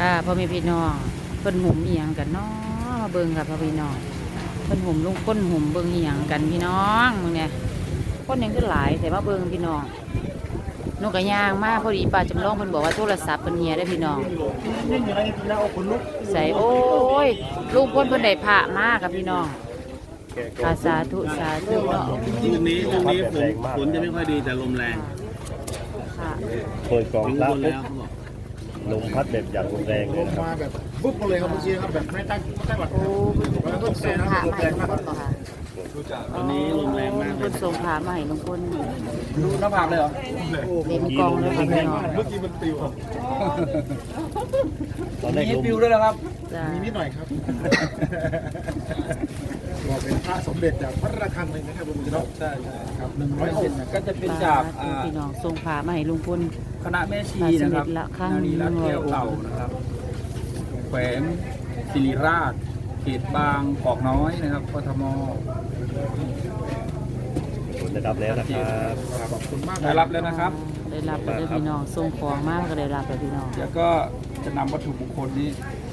อ่าพ่อแม่พี่น้องเพิ่นหุ่มเอียงกันเนาะมาเบิ่งค่ะพ่อพี่น้องเพิ่นหุ่มลุงก้นหุ่มเบิ่งเอียงกันพี่น้องมึงเนี่ยคนยังคือหลายแต่มาเบิ่งพี่น้องนกกระยางมากพอดีป้าจำลองเพิ่นบอกว่าโทรศัพท์เพิ่นเฮียได้อพี่น้องนี่อยู่ในทีแล้วเอาคนลุกใส่โอ้ยลุงก้นเพิ่นได้พระมากกับพี่น้องอาสาธุสาธุเนาะตรงนี้ตรงนี้ฝนฝนจะไม่ค่อยดีแต่ลมแรงค่ะเปิดกล่องถึงพระบนปุ๊แล้บวเขาบอก ลมพัดแบบอย่างรุนแรงเลลยงนะครับมาแบบปุ๊บมาเลยครับเมื่อกี้ครับแบบไม่ตั้งไม่ตั้งหวัดโอ้เพิ่นเพิ่นส่งพระมาให้ลุงก้นบ่ค่ะตอนนี้ลมแรงมากเลเพิ่ยสงพระมาให้ลุงก้นดูหน้าผากเลยเหรอเต็มกองเลยค่ะพี่น้องเมื่อกี้มันปิวครับตอนแรกลมปิวด้วยนะครับจ้ามีนิดหน่อยครับ บอกเป็นพระสมเด็จจากพระระฆังเลยนะครับคุณผู้ชมใช่ครับหนึ่งร้อยองค์นะคก็รับจะเป็นจากสธุพี่น้องส่งพระมาให้ลุงพล คณะแม่ชีนะครับพระสมเด็จละครั้งนารีรัตน์แก้วเต่านะครับแขวงศิริราช เขตบางกอกน้อยนะครับกทมฝนจะดับแล้วนะครับขอบคุณมากได้รับแล้วนะครับ ได้รับไปด้วยพี่น้องส่งของมากก็ได้รับไปพี่น้องเดี๋ยวก็จะนำวัตถุมงคลนี้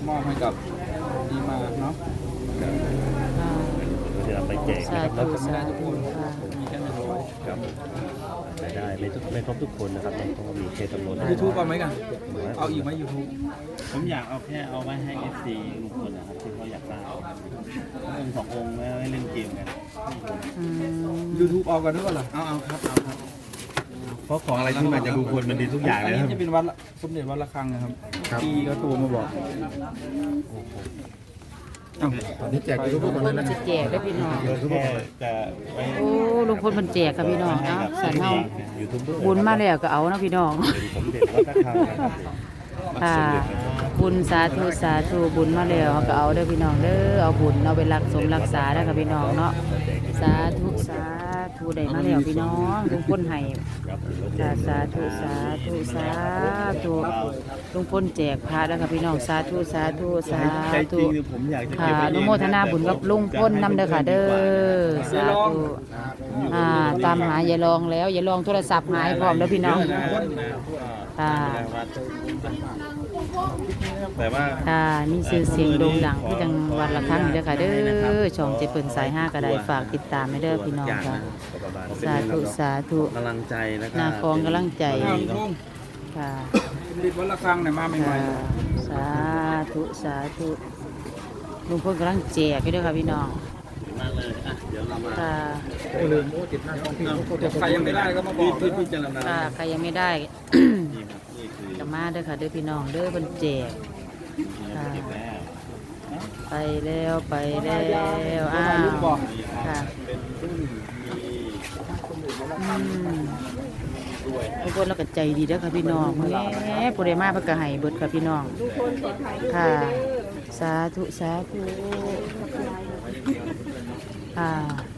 มอบให้กับดีมาเนาะ อ่า เราจะนำไป แจกสานะครับธุเนาะสาธุค่ะมีแค่ไม่ร้อยครับรายได้ไม่ทุกไม่ครบทุกคนนะครับเนาะเพราะว่ามีแค่จำนวนยูทูบเอาไหมกัน เอาอีกไหมยูทูบผมอยากเอาแค่เอาไว้ให้เอฟซีลุงพลนะครับที่เขาอยากได้องค์สององค์ไว้ให้เล่นเกมกันอืมยูทูบเอากันด้วยเหรอเอาเอาครับเอาครับเพราะของอะไรที่มาจากลุงพลมันดีทุกอย่างอัเลนยนี้ครับจะเป็นวัดละสมเด็จวัดระฆังนะครับที่เขาโทรมาบอกเอ้าตอนนี้แจกยูทูบก่อนเลยมันะนจะแจกได้พี่น้อง แค่จะไว้โอ้ลุงพลมันแจกค่ะพี่น้องเนาะสันเฮายูทูบเบอร์บุญมาแล้วก็เอานะพี่น้อง เป็นสมเด็จวัดพระคังนะครับค่ะบุญสาธุสาธุบุญมาแล้วก็เอาเด้อพี่น้องเด้อเอาบุญเอาไปรักสมรักษาได้อค่ะพี่น้องเนาะสาธุสา ธุได้มาแล้วพี่น้องลุงพลให้ครับถือว่าแจสากสาธุสาธุสาธุลุงพลแจกพระแล้วค่ะพี่น้องสาธุสาธุสาใจจธุริงๆผมอยากจะค่ะเก็บไว้อนุโมทนาบุญกับลุงพลนำเด้อค่ะเด้อสาธุอ่าตามหายายรองแล้วยายรองโทรศัพท์หายพร้อมแล้วพี่น้องค่ะ แต่ว่าค่ะมีชื่อเสียงโด่งดังคือจังหวัดละครั้งเด้อค่ะเด้อช่องเจเปิ่นสายห้าก็ได้ฝากติดตามให้เด้อพี่น้องค่ะก็ประมาณสาธุสาธุกำลังใจแล้วก็หน้าคองกำลังใจอ้าวลุงค่ะสมเด็จวัดระฆังเนี่ยมาใหม่ค่ะๆสาธุสาธุลุงพลกำลังแจกอยู่เด้วยค่ะพี่น้องมากเลยอะเดี๋ยวเรามาค่ะโอ้ลืมโอ้ติดหน้าท้องพี่โอ้เดี๋ยวใครยังไม่ได้ก็มาบพี่อกพี่พิจารณาค่ะใครยังไม่ได้ กับมาเด้อค่ะเด้อพี่น้องเด้อเพิ่นแจกเราเก็บไปแล้วไปแล้วอ้าวค่ะอืมทุกคนเราก็ใจดีเด้อค่ะพี่น้องแหม่ผู้ใดมาเพิ่นก็ให้เบิดค่ะพี่น้องค่ะสาธุสาธุค่ะ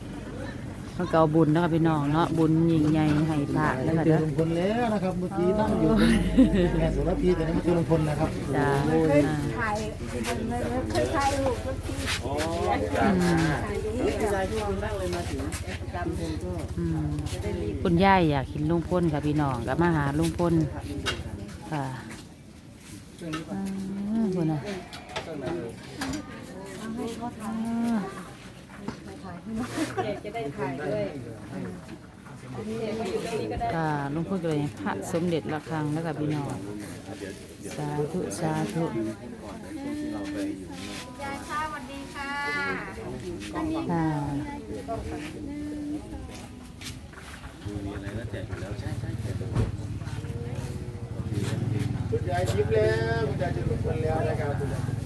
มันก็เอาบุญเนาะค่ะพี่น้องเนาะบุญยิ่งใหญ่ให้พระแล้วค่ะเจอเด้อลุงพลแล้วนะครับเมื่อกี้นั่งอยู่แม่สุรพีแต่นี่มันคือลุงพลนะครับจ้าถ่ายมันไม่เคยถ่ายรูปสักทีอืมอืมคุณย่ายอยากเห็นลุงพลค่ะพี่น้องก็มาหาลุงพลค่ะอืมคุณน่ะ ค่ะลุงพลก็เลยพระสมเด็จระฆังแล้วค่ะพี่น้องสาธุสาธุยายค่ะสวัสดีค่ะค่ะมีอะไรก็แจกอยู่แล้วใช่ใช่แจกคุณยายยิ้มแล้วคุณยายจอลุงพลแล้วนะครับ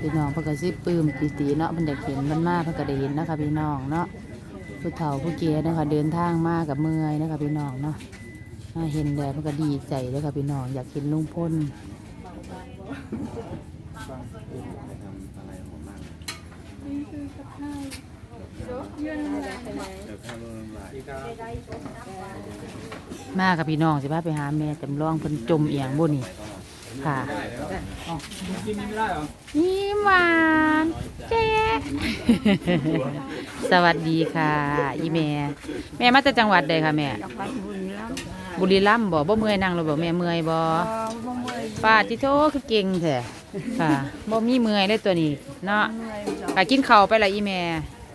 พี่น้องเพิ่นก็สิปลื้มปีติเนาะเพิ่นได้เห็นมันมาเพิ่นก็ได้เห็นนะคะ พี่น้องเนาะผู้เฒ่าผู้แก่นะคะเดินทางมากับเมื่อยนะคะ พี่น้องเนาะมาเห็นแล้วเพิ่นก็ดีใจเลยค่ะพี่น้องอยากเห็นลุงพลเดี๋ยวแค่เริ่มไลน์มากับพี่น้องสิพาไปหาแม่จำลองเพิ่นจมเอียงบ่นี่ ค่ะกินไม่ได้เหรอยิ้มหวานเจ๊สวัสดีค่ะ อีแม่ แม่มาจากจังหวัดใดคะแม่ไปบุญแล้วบุรีรัมย์บ่บ่เมื่อยนั่งหรือบ่แม่เมื่อยบ่บ่เมื่อยป้าจิโตคือเก่งแท้ค่ะบ่มีเมื่อยเลยตัวนี้ เนาะค่ะกินข้าวไปละอีแม่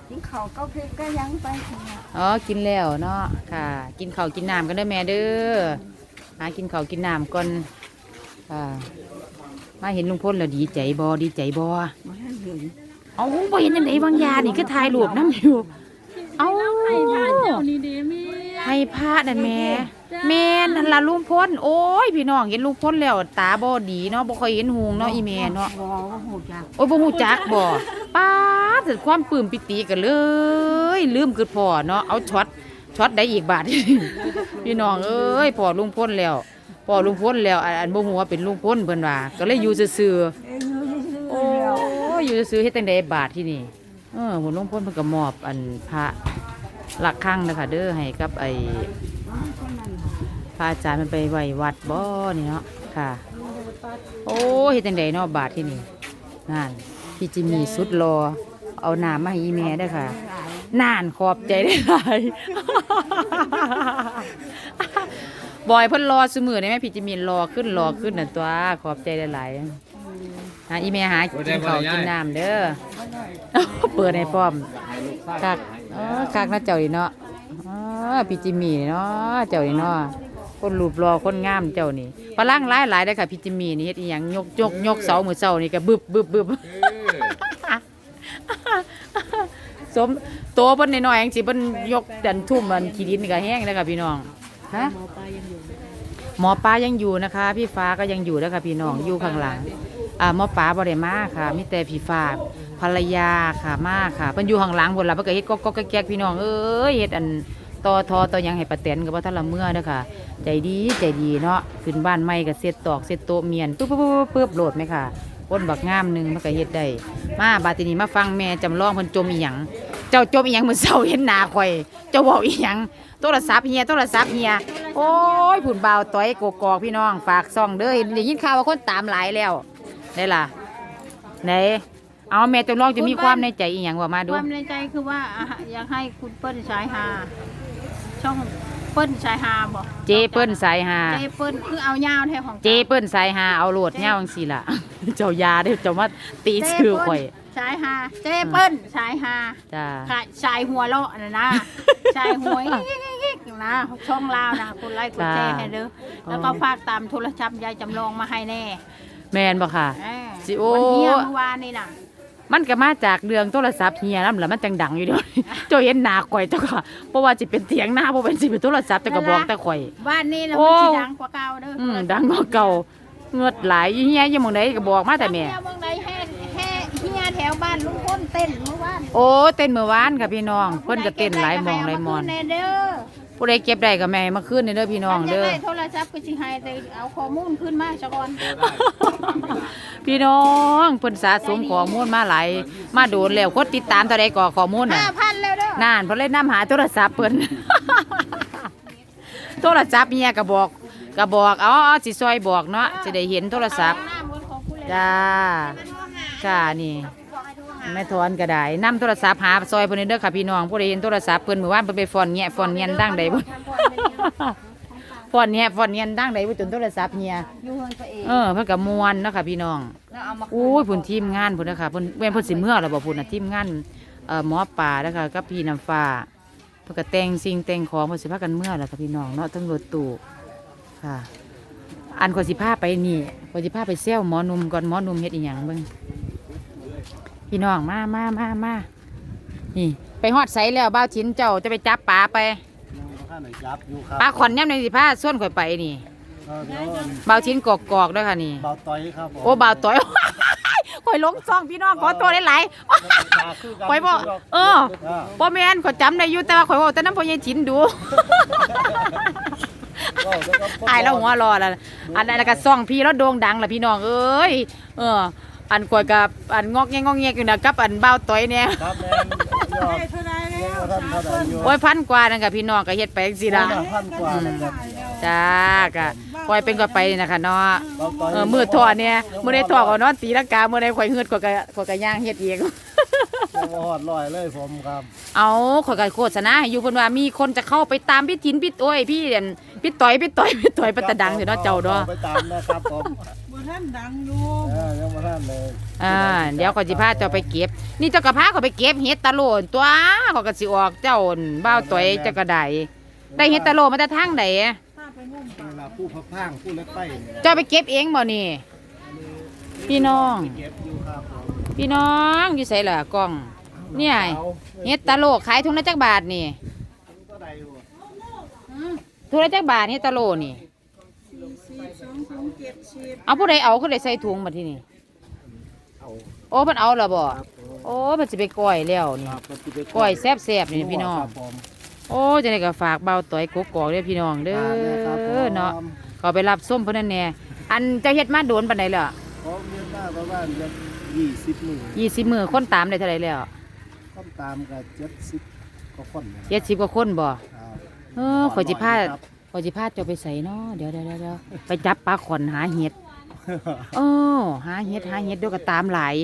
กินเขาวก็พริกก็ยังไปเนี่ยอ๋อกินแล้วเนาะค่ะ กินข้าวกินน้ำกันเด้อแม่เด้อหากินข้าวกินน้ำก่อน ค่ะ มาเห็นลุงพลแล้วดีใจบอดีใจบอมาให้เห็นเอาบ่เห็นอันไหนบางอยางนี่คือถ่ายรูปน้ำอยู่ เอาให้พานเจ้านี่ดีแม่ให้พระนั่นแม่แม่นั่นล่ะลุงพลโอ้ยพี่น้องเห็นลุงพลแล้วตาบ่ดีเนาะบ่ค่อยเห็นหูงเนาะอีแม่เนาะบ่ว่าหูจักโอ้ยบ่ฮู้จักบ่ป้าดเกิดความปลื้มปิติกันเลย ลืมคือพ่อเนาะเอาช็อตช็อตได้อีกบาทพี่น้องเอ้ยพ่อลุงพ้นแล้ว พ่อลุงพ้นแล้วอันอันบ่ฮู้ว่าเป็นลุงพ้นเพิ่นว่า ก็เลยอยู่ซื่อเอ้ยอยู่ซื่อๆๆโอ้แล้วยอยู่ซื่อๆเฮ็ดจังไดบาทที่นี่ เออพ่อลุงพ้นเพิ่นก็มอบอันพระหลักข้างนะคะเด้อให้กับไอ้พระอาจารย์มันไปไว้วัดบ่นี่เนาะค่ะ โอ้ยเฮ็ดจังไดเนาะบาทที่นี่นั่นพี่จิมมี่สุดรอ เอาน้ำมาให้อีแม่เด้อค่ะนานขอบใจได้หลาย บอยเพิ่นรอสมือได้ไหมพี่จิมินรอขึ้นรอขึ้นน่ะตัวขอบใจได้หลายๆหาอีแม่หากินข้าวกินน้ำเด้อเปิดให้พร้อมคักเออคักนะเจ้านี่เนาะอ๋อพี่จิมมี่นี่เนาะเจ้านี่เนาะคนรูปรอคนงามเจ้านี่พลังหลายหลายๆเด้อค่ะพี่จิมมี่นี่เฮ็ดอีหยังยกยกยกเสามือเสานี่ก็บึบบึบบึบสมโตเพิ่นน้อยๆจังสิเพิ่นยกดันทุ่มมันขี้ดินนี่ก็แห้งแล้วค่ะพี่น้องฮะ หมอปลายังอยู่นะคะ พี่ฟ้าก็ยังอยู่นะคะพี่น้องอยู่ข้างหลังอ่าหมอปลาบ่ได้มาค่ะมีแต่พี่ฟ้าภรรยาค่ะมาค่ะเพิ่นอยู่ข้างหลังพุ่นล่ะเพิ่นก็เฮ็ดก๊อกๆแก๊กพี่น้องเอ้ยเฮ็ดอันต่อทอต่อยังให้ป้าแตนก็บ่ทันละเมื่อเด้อค่ะใจดีใจดีเนาะขึ้นบ้านใหม่ก็เสร็จตอกเสร็จโตเมียนปึ๊บปึ๊บปึ๊บปึ๊บโหลดไหมค่ะคนบักงามหนึ่งมันก็เฮ็ดได้มาบาดทีนี้มาฟังแม่จำลองเพิ่นจมอีหยังเจ้าจมอีหยังมื้อเช้าเห็นหนาข่อย เจ้าเว้าอีหยังโทรศัพท์เฮียโทรศัพท์เฮีย โอ้ยผุ่นบ่าวต้อยกกอกพี่น้องฝากซ่องเด้อเห็นได้ยินข่าวว่าคนตามหลายแล้วได้ล่ะไหนเอาแม่จำลองจะมีความในใจอีหยังว่ามาดูความในใจคือว่าอะอยากให้คุณเปิ้ลชายฮาช่องเปิ้ลชายฮาบ่เจเปิ้นสายหาเจเปิ้ลคือเอายาวแท้ของเจเปิ้นสายหาเอาโหลดเงาจังซี่ล่ะ เจ้ายาเด้อเจ้ามาตีชื่อข่อยชายฮาเจเปิ้ลชายฮาจ้าค่ะชายหัวเราะนะนะชายหัวยิกๆๆ นะช่องลาวนะคุณไลค์คุณแชร์ให้เด้อแล้วก็ฝากตามโทรศัพท์ยายจำลองมาให้แน่แม่นบ่ค่ะเออสิโอ้ วันเฮียเมื่อวานนี่น่ะมันก็มาจากเรื่องโทรศัพท์เฮียนำแหละมันจังดังอยู่เดี๋ยวนี้เจ้าเห็นหน้าข่อยเจ้าก็เพราะว่าสิเป็นเถียงหน้าบ่เป็นสิเป็นโทรศัพท์แต่ก็บอกแต่ข่อย บ้านนี้นะโอ้มันสิดังกว่าเก่าเด้ออือืมดังกว่าเก่าเงือดหลายอีเฮียยังมองไดก็บอกมาแต่แม่ เฮียเมืองใดแห่แห่เฮียแถวบ้านลุงพ้นเต้นเมื่อวาน โอ้เต้นเมื่อวานค่ะพี่น้องเพิ่นก็เต้นหลายหมองหลายมอนเาาคืแเด้อ ผู้ใดเก็บได้ก็แม่ให้มาคืนเด้อพี่น้องเด้อถ้าจะได้โทรศัพท์ก็สิให้แต่เอาข้อมูลขึ้นมาซะก่อน พี่น้องเพิ่นสะสมข้อมูลมาหลายมาโดนแล้วคนติดตามเท่าใดก็ข้อมูลน่ะห้าพันแล้วเด้อนานเพิ่นเลยนำหาโทรศัพท์เพิ่น โทรศัพท์เฮียก็บอกก็บอกเอาเอาสิซอยบอกเนาะสิได้เห็นโทรศัพท์หน้ามือของผู้เล่นจ้า จ้านี่ แม่ทอนก็ได้นำโทรศัพท์หาซอยเพิ่นเด้อค่ะพี่น้องผู้ใดเห็นโทรศัพท์เพิ่นมื่อวานเพิ่นไปฟอนแงะฟอนเงียนดังใดบ่ฟอนแงะฟอนเงียนดังใดบ่จนโทรศัพท์เฮียอยู่เฮือนตัวเองเออเพิ่นก็ม่วนเนาะค่ะพี่น้องแล้วเอามาอู้ยพุ่นทีมงานพุ่นนะคะเพิ่นแม่นเพิ่นสิเมื่อแล้วบ่พุ่นน่ะทีมงานเอ่อหมอป่านะคะกับพี่น้ำฟ้าเพิ่นก็แต่งสิ่งแต่งของเพิ่นสิพากันเมื่อแล้วค่ะพี่น้องเนาะทั้งรถตู้ค่ะ อันขอสิพาไปนี่ขอสิพาไปเซลหมอนุ่มก่อนหมอนุ่มเฮ็ดอีหยังเบิ่ง พี่น้องมามามามานี่ ไปฮอดไสแล้วบ้าวชินเจ้าจะไปจับปลาไปข้าหน่อยยับอยู่ครับปลาขอนย่ำในสิพาส่วนข่อยไปนี่ก็เดี๋ยวบ้าวชินกอกๆด้วยค่ะนี่ เบาต่อยครับผมโอ้บ่าวต่อย ข่อยหลงซองพี่น้องขอตัวหลายๆข่อยบอกเออบ่แม่นข่อยจำได้อยู่แต่ว่าข่อยบอกแต่น้ำพ่อใหญ่ชินดูตายแล้วหัวรอแล้วอันนั้นแล้วก็ซ่องพี่แล้วโด่งดังล่ะพี่น้องเอ้ยเออ อันข่อยกับอันงอกแงงงอกแงกอยู่นะกับอันบ่าวต่อยเนี่ยครับแม่นยอดเท่าไรแล้วท่านเท่าไรอยู่โอ้ยพันกว่านั่นกับพี่น้องก็เฮ็ดไปจังซี่ล่ะพันกว่าเลยครับจ้าก็ข่อยเป็นก็ไปนี่นะคะเนาะเบาต่อยเออมือถอดเนี่ยมือได้ถอดก็นอนตีลังกามือได้ข่อยเฮือดข่อยก็ข่อยก็ย่างเฮ็ดเองจะหอดลอยเลยผมครับ เอาข่อยก็โฆษณาให้อยู่เพิ่นว่ามีคนจะเข้าไปตามพี่ถินพี่โอ้ยพี่เด่น พี่ต่อยพี่ต่อยพี่ต่อยปัตตะดังอยู่เนาะเจ้าเนาะไปตามนะครับผมบท่านดังอยู่เออยังมาท่านเลยอ่าเดี๋ยวก็สิพาเจ้าไปเก็บ นี่เจ้าก็พาเขาไปเก็บเห็ดตะโลนตัวเขาก็สิออกเจ้าอั่นบ้าวต่อยเจ้าก็ได้ได้เห็ดตะโลมาแต่ทางไหนถ้าไปงมปลาเวลาผู้พักพางผู้เล็กไต้เนี่ยเจ้าไปเก็บเองบ่นี่ พี่น้อง เก็บอยู่ครับผมพี่น้องอยู่ไสล่ะกล้อง เนี่ยเห็ดตะโลขายถุงละจักบาทนี่ก็ได้อยู่ ถุงละจักบาทเห็ดตะโลนี่ สี่สิบสองสองเจ็ดสิบเอาผู้ใดเอาเขาได้ใส่ถุงมาที่นี่เอาโอ้เพิ่นเอาแล้วบ่ครับผมโอ้เพิ่นสิไปก้อยแล้วนี่ ครับมันสิไปก้อยแซ่บๆนี่พี่น้อง ครับผมโอ้จังได๋ก็ฝากเบาต่อยกกอกเด้อพี่น้องเด้ฝากด้วยครับผมอเนาะก็ไปรับส้มเพิ่นนั่นแน่อันเจ้าเฮ็ดมาโดนปานใดแล้วเขาเรียนมาประมาณจะยี่สิบหมื่น20มื้อคนตามได้เท่าไหร่แล้ว ต้นตามกับเจ็ดสิบก็คนเนี่ยนะ70กว่าคนบ่ครับ เออขอยสิพาครับขอยสิพาเจ้าไปใส่เนาะเดี๋ยวเดี๋ยวเดี๋ยวเดี๋ยวไปจับปลาขอนหาเห็ดเออหาเห็ดหาเห็ดเดี๋ยวก็ตามหลาย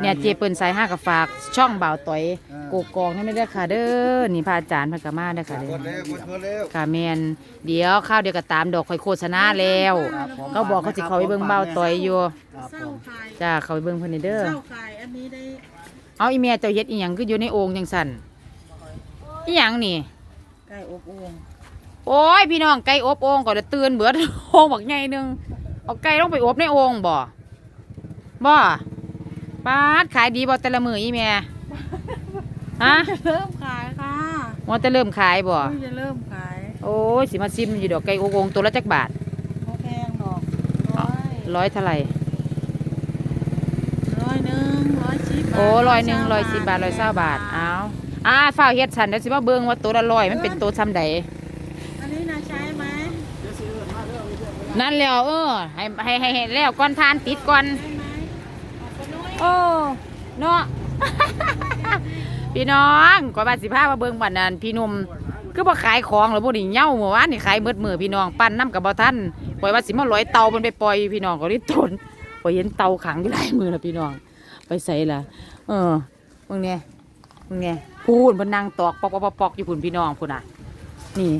เนี่ยเจเปิ้นสายห้ากับฝากช่องบ่าวต่อยโกกองนั่นไม่ได้อค่ะเด้อนี่พระอาจารย์พระกมาเด้อค่ะเด้อค่ะแมนเดี๋ยวข้าวเดียวก็ตามดอกคอยโฆษณาแล้วครับผมเขาบอกเขาสิเขาไปเบิ่งบ่าวต่อยอยู่ครับเศผร้ามขายจ้าเขาไปเบิ่งเพิ่นนี่เด้อเศร้าขายอันนี้ได้เอาอีเมียเจ้าเฮ็ดอีหยังคืออยู่ในโอ่งจังสั่นอีหยังนี่ ไก่อบโอ่งโอ้ยพี่น้องไก่อบโอ่งก็จะตื่นเบิดโอ่งบักใหญ่หนึงเอาไก่ลงไปอบในโอ่งบ่บ่ปาดขายดีบ่แต่ละมื้ออีแม่ฮะเริ่มขายค่ะว่าแต่เริ่มขายบ่เพิ่งจะเริ่มขาย โอ้ยสิมาซิมอยู่ดอกไก่อบโอ่งตัวละจักบาทโอแพงดอกร้อยร้อยเท่าไหร่ร้อยหนึ่งร้อยสิบบาทโอ้ร้อยหนึ่งร้อยสิบบาทร้อยเศร้าบาทเอา อ่าฝ้าวเฮ็ดฉันเดี๋ยวสิมาเบิ่งว่าตัวละร้อยมันเป็นตัวซ้ำใดอันนี้นะใช้ไหมนั่นแล้วเออให้ให้ให้ให้แล้วก่อนทานติดก่อนใช่ไหมออกไปน้อยโอ้เนาะ พี่น้องก่อนบาสิพามาเบิ่งบัดนั้นพี่หนุ่มคือบ่ขายของหรอบ่นี่เหย้าเมื่อวานนี่ขายหมดมือพี่น้องปั้นน้ำกับบ่ทันปล่อยว่าสิมาลอยเตามันไปปล่อยพี่น้องก็รีบทนพอยเห็นเตาขังอยู่หลายมือแล้วพี่น้อง ไปใส่ละเออมึงเนี่ย มึงพูนเพนนั่งตอกปอกปอกปอกอยู่พุ่นพี่น้องพุ่นอะ นี่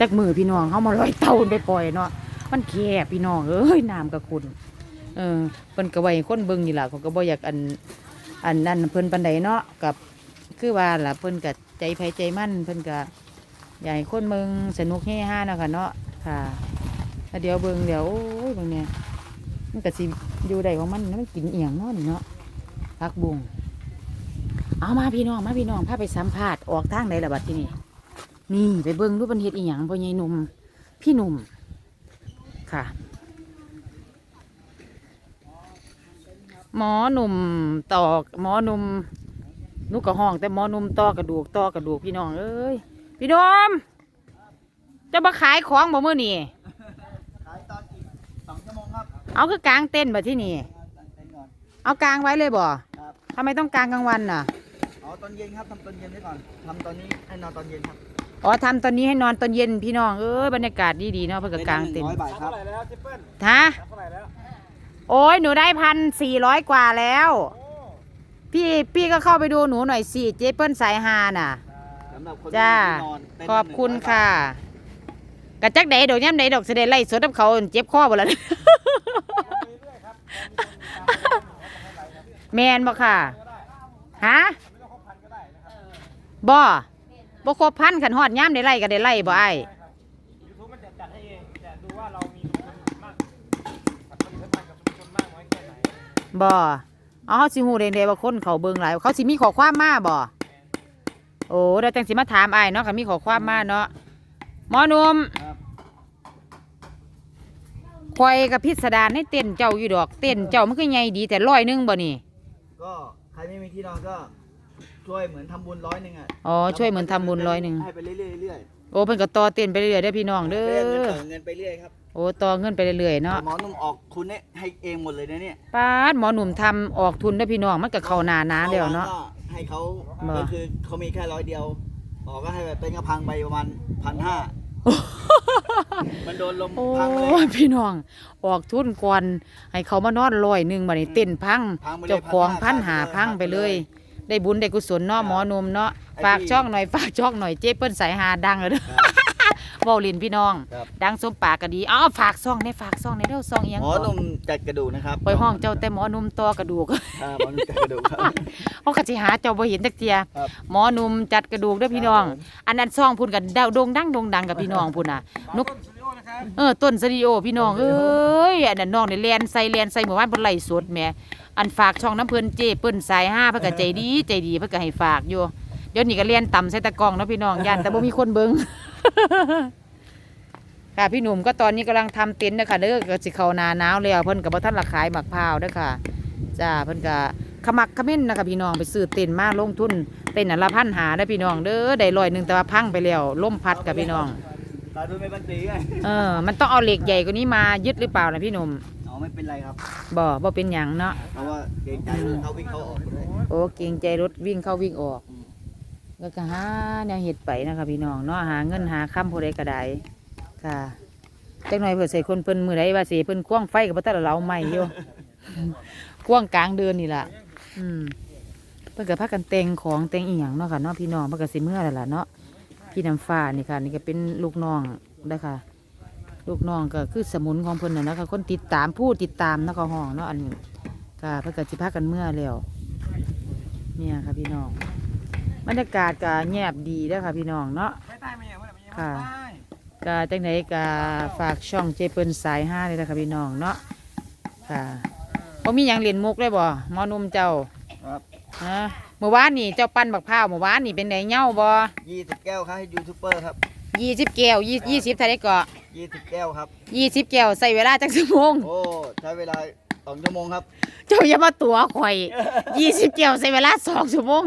จากมือพี่น้องเขามาลอยเตาไปปล่อยเนาะมันแคบพี่น้องเอ้ยน้ำกับคุณเออเพิ่นก็ไว้ให้คนเบิ่งนี่ล่ะเขาก็บ่อยากอันอันนั้นเพิ่นปานใดเนาะกับคือว่าล่ะเพิ่นก็ใจไผใจมั่นเพิ่นก็อยากให้คนเบิ่งสนุกเฮฮาเนาะค่ะเนาะค่ะแล้วเดี๋ยวเบิ่งเดี๋ยวโอ้ยเบิ่งเนี่ยมันก็สิอยู่ได้ของมันนะมันกินเอียงเนาะนี่เนาะพักบุง เอามาพี่น้องมาพี่น้องพาไปสัมภาษณ์ออกทางใดล่ะบัดที่นี่นี่ไปเบิ่งดูมันเฮ็ดอีหยังพ่อใหญ่หนุ่มพี่หนุ่มค่ะ หมอหนุ่มตอกหมอหนุ่มนุกกระห้อง แต่หมอหนุ่มต่อกระดูกต่อกระดูกพี่น้องเอ้ยพี่น้องจะมาขายของบ่เมื่อนี่ขายตอนอีกสองชั่วโมงครับเอาคือกลางเต้นบ่ที่นี่เอากลางไว้เลยบ่ครับทำไมต้องกลางกลางวันน่ะเอา ตอนเย็นครับทำตอนเย็นไว้ก่อนทำตอนนี้ให้นอนตอนเย็นครับอ๋อทำตอนนี้ให้นอนตอนเย็นพี่น้องเอ้ยบรรยากาศดีๆเนาะเพื่อกกลางเต้นร้อยบาทครับฮะโอ้ยหนูได้พันสี่ร้อยกว่าแล้ว พี่พี่ก็เข้าไปดูหนูหน่อยสิเจเปิ้ลสายฮาน่ะสำหรับคนจ้าที่นอนเต็นขอบคุณหนึ่งร้ยบาทค่ะกะจักใดดอกย่ำใดดอกเสได็จไล่สดกับเขาเจ็บคอหมดแล้วแมนบ่ค่ะฮะ บ่บ่ครบพันขันหอดย่ำได้ไล่ก็ได้ไล่บ่ไอ้ายบ่เอาเขาสิฮู้ได้เด้ว่าคนเขาเบิ่งหลายเขาสิมีข้อความมาบ่โอ้เดี๋ยวจังสิมาถามไอ้ายเนาะค่ะมีขอความมาเนาะหมอหนุ่มครับคอยกับพิสดารในเต้นเจ้าอยู่ดอก เต้นเจ้ามันคือใหญ่ดีแต่ร้อยหนึงบ่นี่ก็ใครไม่มีที่นอนก็ ช่วยเหมือนทำบุญร้อยหนึ่งอะอ๋อช่วยเหมือนทำบุญร้อยหนึ่งให้ไปเรื่อยๆเรื่อยโอ้เพิ่นก็ต่อเต้นไปเรื่อยๆได้อพี่น้องๆเด้เรื่อยๆเงินอเติมเงินไปเรื่อยครับโอ้ต่อเงินไปเรื่อยๆเนาะหมอหนุ่มออกทุนเนี่ยให้เองหมดเลยนะเนี่ยป้าดหมอหนุ่มทำออกทุนได้อพี่น้องมันก็เข้าหนาหนาแล้วเนาะ ก็ให้เขาบ่ ก็คือเขามีแค่ร้อยเดียว ออกก็ให้แบบเป็นกระพังไปประมาณพันห้ามันโดนลมโอ้พังเลย ยพี่น้อง ออกทุนก่อนให้เขามานอนร้อยหนึงบัดนี้เต้นพัง พังไปเลยเจ้าของพันหาพัพังงไปไปเลเลยย ได้บุญได้กุศลเนาะหมอหนุ่มเนาะไอ้ฝากที่ช่องหน่อยฝากช่องหน่อยเจ๊เปิ้ลสายหาดังเลยเด้อครับเว้าเล่นพี่น้อง ครับ ดังสมปากก็ดีอ้าวฝากซ่องในฝากซ่องในเด้อซ่องอีหยังหมอหนุ่มจัดกระดูกนะครับไปห้องเจ้าแต่หมอหนุ่มต่อกระดูก อ่าหมอหนุ่มจัดกระดูกครับ เขาก็สิหาเจ้าบ่เห็นจักเทียครับ หมอหนุ่มจัดกระดูกเด้อพี่น้อง อันนั้นซ่องพุ่นกันดาวโด่งดังโด่งดังกับพี่น้องพุ่นน่ะนกเออต้นสตูดิโอพี่น้องเอ้ยอันนั้นน้องนี่แลนใส่แลนใส่เมื่อวานเพิ่นไล่สดแหม อันฝากช่องน้ำเพิ่นเจ้เปิ้นสายห้าเพิ่นก็ใจดีใจดีเพิ่นก็ให้ฝากอยู่เดี๋ยวนี้ก็เรียนต่ำใส่ตะกร้องเนาะพี่น้องย่านแต่บ่มีคนเบิ่งค่ะพี่หนุ่มก็ตอนนี้กำลังทำเต็นท์นะคะเด้อก็สิเข้าหนาหนาวแล้วเพิ่นก็บ่ทันละขายหมักพร้าวเด้อค่ะจ้าเพิ่นก็ขมักเขม้นนะคะพี่น้องไปซื้อเต็นท์มาลงทุนเต็นท์อันละพันหาได้อพี่น้องเด้อได้ร้อยหนึงแต่ว่าพังไปแล้วล่มพัดกับพี่น้องตาดูไม่บันตีไงเออมันต้องเอาเหล็กใหญ่กว่านี้มายึดหรือเปล่านะพี่หนุ่ม อ๋อไม่เป็นไรครับ บ่บ่เป็นหยังเนาะ เพราะว่าเกรงใจเขาวิ่งเขาออกด้วยโอ้เกรงใจรถวิ่งเข้าวิ่งออก แล้วก็หาแนวเฮ็ดไปนะคะพี่น้องเนาะหาเงินหาค้ำผู้ใดก็ได้ค่ะจักหน่อยเพิ่นใส่คนเพิ่นมือใดว่าสิเพิ่นควงไฟกับบ่ทันละเราใหม่อยู่ ควงกลางเดือนนี่ล่ะ อืมเพิ่นก็พากันแต่งของแต่งอีหยังเนาะค่ะเนาะพี่น้องเพิ่นก็สิเมื่อแล้วล่ะเนาะพี่น้ำฟ้านี่ค่ะ นี่ก็เป็นลูกน้องเด้อค่ะ ลูกน้องก็คือสมุนของเพิ่นน่ะนะคะคนติดตามผู้ติดตามเนาะก็ห้องเนาะอันนี้ค่ะเพิ่นก็สิพากันเมื่อแล้วเนี่ยค่ะพี่น้องบรรยากาศก็เงียบดีเด้อค่ะพี่น้องเนาะค่ะก็จังไหนก็ฝากช่องเจเปิลสายห้าเลยนะคะพี่น้องเนาะค่ะบ่มีหยังเล่นมุกเลยบ่หมอหนุ่มเจ้าครับฮะเมื่อวานนี่เจ้าปั้นบักพร้าวเมื่อวานนี่เป็นไงเหงาบ่ยี่สิบแก้วครับให้ยูทูบเบอร์ครับยี่สิบแก้วยี่ยี่สิบเท่าไดเกาะ ยี่สิบแก้วครับ ยี่สิบแก้วใส่เวลาจักชั่วโมง โอ้ใช้เวลาสองชั่วโมงครับ เจ้าอย่ามาตัวข่อยยี่สิบแก้วใส่เวลาสองชั่วโมง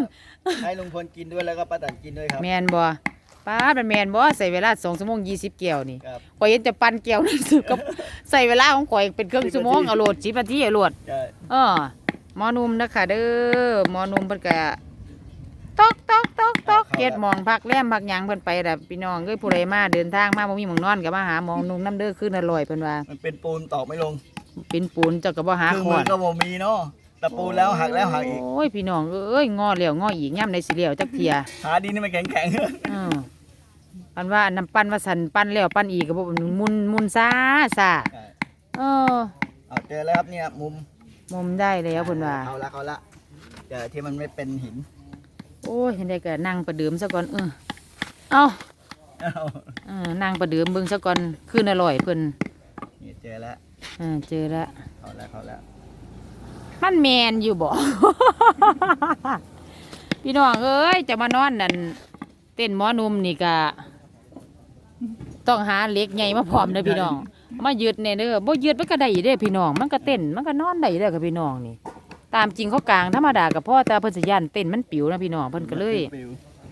ให้ลุงพลกินด้วยแล้วก็ป้าแตนกินด้วยครับ แมนบ่ป้าดมันแมนบ่ใส่เวลาสองชั่วโมงยี่สิบแก้วนี่ครับข่อยเห็นจะปั่นแก้วนึงสึกกับใส่เวลาของข่อยเป็นเครื่องชั่วโมงเอาโหลดสิบนาทีเอาโหลดใช่ เออหมอหนุ่มนะคะเด้อหมอหนุ่มเพิ่นก็ ตอกตอกตอกตอกเฮ็ดหมองพักแรมพักหยังเพิ่นไปแบบพี่น้องเอ้ยผู้ใดมาเดินทางมาบ่มีหมองนอนก็มาหาหมอหนุ่มน้ำเด้อขึ้นอร่อยเพิ่นว่ามันเป็นปูนตอกไม่ลงเป็นปูนเจ้าก็บ่หาเครื่องขมืออนก็บ่มีเนาะตะปูแล้วหักแล้วหักอีก โอ้ยพี่น้องเอ้ยงอแล้วงออีกย่ำในสิเหลียวจักเทียหาดินนี่มันแข็งแข็งอืมปันว่าอันน้ำปั้นว่าสันปั้นแล้วปั้นอีกก็บ่มุนมุนซาซาเออเอาเจอแล้วครับเนี่ยมุมมุมได้แล้วเพิ่นว่าเอาละเอาละเดี๋ยวที่มันไม่เป็นหิน โอ้ยเห็นได้ก็นั่งประเดิมซะก่อนเออเอาเอาเออนั่งประเดิมเบิ่งซะก่อนคืนอร่อยเพิ่นนี่เจอแล้วเออเจอแล้วเอาละเอาละมันแมนอยู่บ่ พี่น้องเอ้ยจะมานอนนั่นเต้นหมอหนุ่มนี่ก็ต้องหาเหล็กใหญ่มาพร้อมเด้อพี่น้อง มายืดแน่เด้อบ่ยืดมันก็ได้อยู่เด้อพี่น้อง มันก็เต้นมันก็นอนได้อยู่เด้อกับพี่น้องนี่ ตามจริงเขากลางธรรมดากับพ่อแต่เพิ่นสิย่านเต้นมันปิวนะพี่น้องเพิ่นก็เลยปิว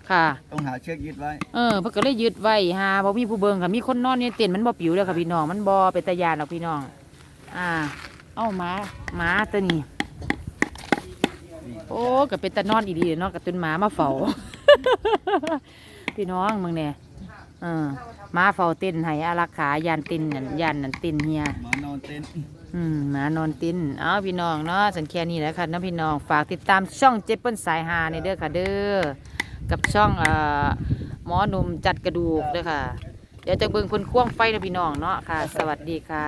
ค่ะ ต้องหาเชือกยึดไว้เออเพิ่นก็เลยยึดไว้หาบ่มีผู้เบิ่งค่ะมีคนนอนอยู่ในเต้นมันบ่ปิวเด้อค่ะพี่น้องมันบ่เป็นตาย่านหรอกพี่น้อง อ่า เอ้าหมาหมาตัวนี้โอ้ก็เป็นตานอนอีดีเนาะกับตุนหมามาเฝ้าพี่น้องมึงเนี่ยเออหมาเฝ้าเต้นให้อารักขายานเต้นนั่นยานนั่นเต้นเฮียหมานอนเต็นท์ อืมหมานอนตินเอาพี่น้องเนาะสันแค่นี้แหละค่ะน้องพี่น้องฝากติดตามช่องเจเปิลสายฮาในเด้อค่ะเด้อกับช่องเอ่อหมอหนุ่มจัดกระดูกเด้อค่ะ เดี๋ยวจะเบิ่งเพิ่นควงไฟนะพี่น้องเนาะค่ะ สวัสดีค่ะ